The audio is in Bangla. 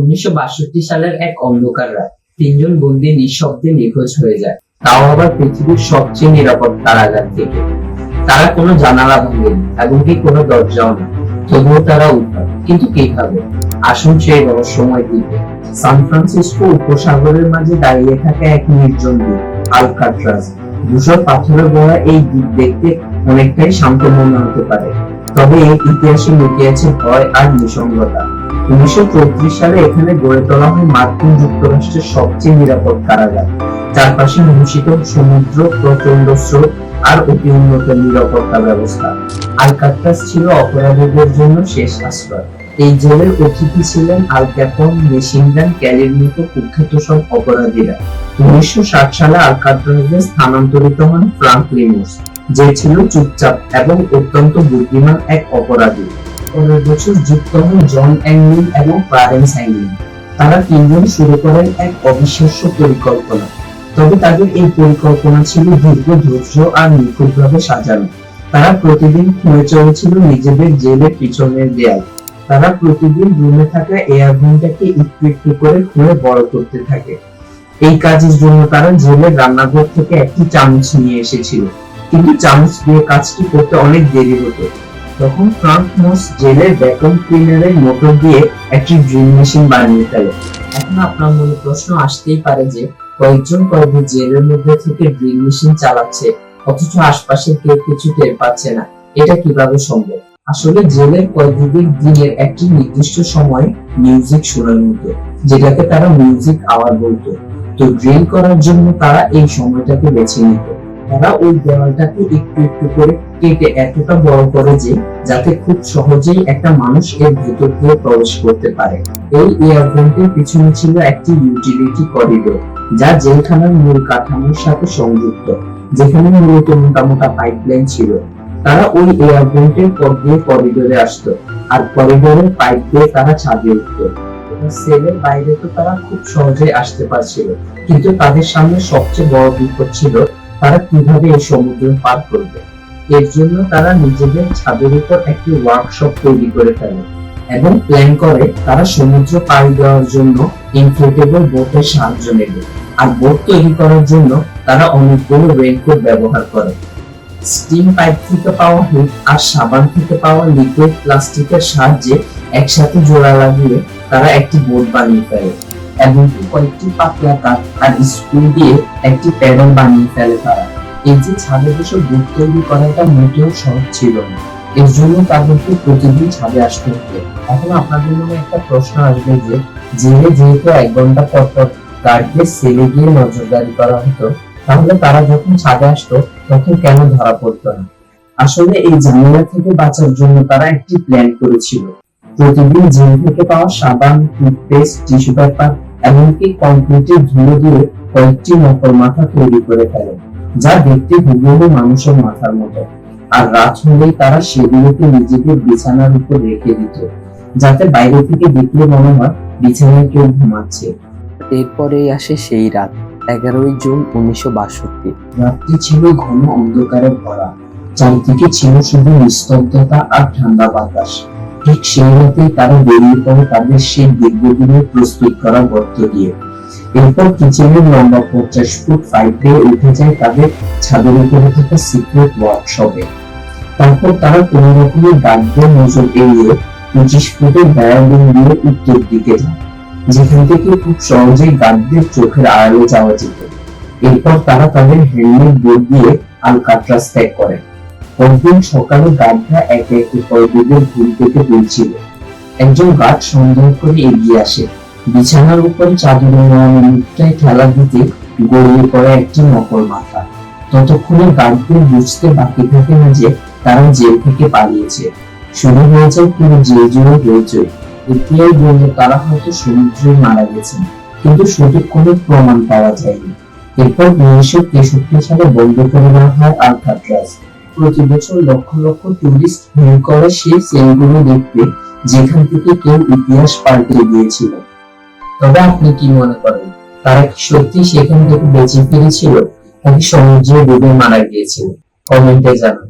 উনিশশো বাষট্টি সালের এক অন্ধকার রাত তিনজন বন্দী নিঃশব্দে নিখোঁজ হয়ে যায়। তাও আবার পৃথিবীর সবচেয়ে নিরাপদ কারাগার থেকে। তারা কোনো জানালা ভাঙেনি এমনকি কোনো দরজাও না তবুও তারা উদ্ধার। কিন্তু কীভাবে আসুন সেই রহস্যময় দ্বীপে। সান ফ্রান্সিসকো উপসাগরের মাঝে দাঁড়িয়ে থাকা এক নির্জন দ্বীপ আলকাট্রাজ ধূসর পাথরে গড়া এই দ্বীপ দেখতে অনেকটাই শান্ত মনে হতে পারে। তবে এই ইতিহাসে লুকিয়ে ভয় আর নিসঙ্গতা। উনিশশো সালে এখানে গড়ে তোলা হয় মার্কিন যুক্তরাষ্ট্রের সবচেয়ে নিরাপদ কারাগার চারপাশে সমুদ্র প্রচণ্ড স্রোত আর অতি উন্নত নিরাপত্তা ব্যবস্থা। আলকাট্রাস ছিল অপরাধীদের জন্য শেষ আশ্রয়। এই জেলের অতিথি ছিলেন আল মেশিনগান ক্যালির মতো কুখ্যাত সব অপরাধীরা। উনিশশো ষাট সালে আলকাট্রাসে স্থানান্তরিত হন ফ্রাঙ্ক লিমোস যে ছিল চুপচাপ এবং অত্যন্ত বুদ্ধিমান এক অপরাধী। পনেরো বছর যুক্ত হন জন অ্যাংলিন এবং ক্লারেন্স অ্যাংলিন তারা তিনজন শুরু করেন এক অবিশ্বাস্য পরিকল্পনা। তবে তাদের এই পরিকল্পনা ছিল দীর্ঘ, ধৈর্য আর নিখুঁতভাবে সাজানো। তারা প্রতিদিন খুঁড়ে চলেছিল নিজেদের জেলের পিছনের দেয়াল। তারা প্রতিদিন রুমে থাকা এয়ারভেনটাকে একটু একটু করে খুঁড়ে বড় করতে থাকে। এই কাজের জন্য তারা জেলের রান্নাঘর থেকে একটি চামচ নিয়ে এসেছিল। কিন্তু চামচ দিয়ে কাজটি করতে অনেক দেরি হতো। তখন ফ্রাঙ্ক মোস জেলের ভ্যাকুয়াম ক্লিনারের মোটর দিয়ে একটি ড্রিল মেশিন বানিয়ে ফেলে। এখন আপনার মনে প্রশ্ন আসতেই পারে যে, কয়েকজন কয়েদি জেলের মধ্যে থেকে ড্রিল মেশিন চালাচ্ছে, অথচ আশপাশের কেউ কিছু টের পাচ্ছে না। এটা কীভাবে সম্ভব? আসলে জেলের কয়েদিদের দিনের একটি নির্দিষ্ট সময় মিউজিক শোনার মতো, যেটাকে তারা মিউজিক আওয়ার বলতো। তো ড্রিল করার জন্য তারা এই সময়টাকে বেছে নিত। তারা ওই দেওয়ালটাকে একটু একটু করে কেটে এতটা বড় করে যে, যাতে খুব সহজেই একটা মানুষ এর ভেতর দিয়ে প্রবেশ করতে পারে। এই এয়ারভেন্টের পিছনে ছিল একটি ইউটিলিটি করিডোর যা জেলখানার মূল কাঠামোর সাথে সংযুক্ত, যেখানে মূলত মোটা মোটা পাইপলাইন ছিল। তারা ওই এয়ারভেন্টের পর দিয়ে করিডোরে আসতো, আর করিডোরের পাইপ দিয়ে তারা ছাদে উঠতো। সেলের বাইরে তো তারা খুব সহজে আসতে পারছিল, কিন্তু তাদের সামনে সবচেয়ে বড় বিপদ ছিল তারা কীভাবে এই সমুদ্র পার করবে? এর জন্য তারা নিজেদের ছাদের উপর একটি ওয়ার্কশপ তৈরি করে ফেলে এবং প্ল্যান করে তারা সমুদ্র পাড়ি দেওয়ার জন্য ইনফ্লেটেবল বোটের সাহায্য নেবে। আর বোট তৈরি করার জন্য তারা অনেকগুলো রেইনকোট ব্যবহার করে। স্টিম পাইপ থেকে পাওয়া হিট আর সাবান থেকে পাওয়া লিকুইড প্লাস্টিকের সাহায্যে একসাথে জোড়া লাগিয়ে তারা একটি বোট বানিয়ে ফেলে। এমনকি কয়েকটি পাতলা কাঠ আর স্ক্রু দিয়ে একটি প্যাডেল বানিয়ে ফেলে তারা। এই যে ছাদে বসে বোট তৈরি করাটা মোটেও সহজ ছিল না। এর জন্য তাদেরকে প্রতিদিন ছাদে আসতে হতো। এখন আপনাদের মনে একটা প্রশ্ন আসবে যে, জেলে যেহেতু এক ঘণ্টা পর পর গার্ডকে সেলে গিয়ে নজরদারি করা হতো, তাহলে তারা যখন ছাদে আসতো, তখন কেন ধরা পড়তো না? আসলে এই ঝামেলা থেকে বাঁচার জন্য তারা একটি প্ল্যান করেছিল। প্রতিদিন জেল থেকে পাওয়া সাবান, টুথপেস্ট, টিস্যু পেপার এমনকি কংক্রিটের ধুলো দিয়ে কয়েকটি নকল মাথা তৈরি করে ফেলে যা দেখতে হুবহু মানুষের মাথার মতো। আর রাত হলেই তারা সেগুলোকে নিজেদের বিছানার উপর রেখে দিত যাতে বাইরে থেকে দেখলে মনে হয় বিছানায় কেউ ঘুমাচ্ছে। এরপরেই আসে সেই রাত এগারোই জুন উনিশশো বাষট্টি। রাত্রি ছিল ঘন অন্ধকারে ভরা চারিদিকে ছিল শুধু নিস্তব্ধতা আর ঠান্ডা বাতাস। ঠিক সেই রাতে তারা বেরিয়ে পড়ে তাদের সেই দীর্ঘদিনের প্রস্তুত করা গর্ত দিয়ে। এরপর কিচেনের লম্বা পঞ্চাশ ফুট দিয়ে উঠে যায় তাদের ছাদের উপরে থাকা সিক্রেট ওয়ার্কশপে তারপর তারা কোন রকমের গার্ডদের নজর এড়িয়ে পঁচিশ ফুটের ব্যারাবিন দিয়ে উত্তর দিকে যায়, যেখান থেকে খুব সহজেই গার্ডদের চোখের আড়ালে যাওয়া যেত। এরপর তারা তাদের হেলমেট বোর্ড দিয়ে আলকাট্রাস ত্যাগ করে। পরদিন সকালে গার্ডরা একে একে কয়েদিদের ঘুম থেকে তুলছিল। একজন গার্ড সন্দেহ করে এগিয়ে আসে। বিছানার উপর চাদরে নেওয়া মুখটায় ঠেলা দিতে গড়িয়ে পড়ে একটি নকল মাথা। ততক্ষণে গার্ডদের বুঝতে বাকি থাকে না যে তারা জেল থেকে পালিয়েছে। শুরু হয়ে যায় পুরো জেল জুড়ে হইচই। এফবিআই বলল তারা হয়তো সমুদ্রে মারা গেছেন, কিন্তু সঠিক কোনো প্রমাণ পাওয়া যায়নি। এরপর উনিশশো তেষট্টি সালে বন্ধ করে দেওয়া হয় আলকাট্রাস। প্রতি বছর লক্ষ লক্ষ টুরিস্ট ভিড় করে সেই সেলগুলো দেখতে, যেখান থেকে কেউ ইতিহাস পাল্টে দিয়েছিল। তবে আপনি কি মনে করেন, তারা কি সত্যি সেখান থেকে বেঁচে ফিরেছিল, নাকি সমুদ্রে ডুবে মারা গিয়েছিল? কমেন্টে জানান।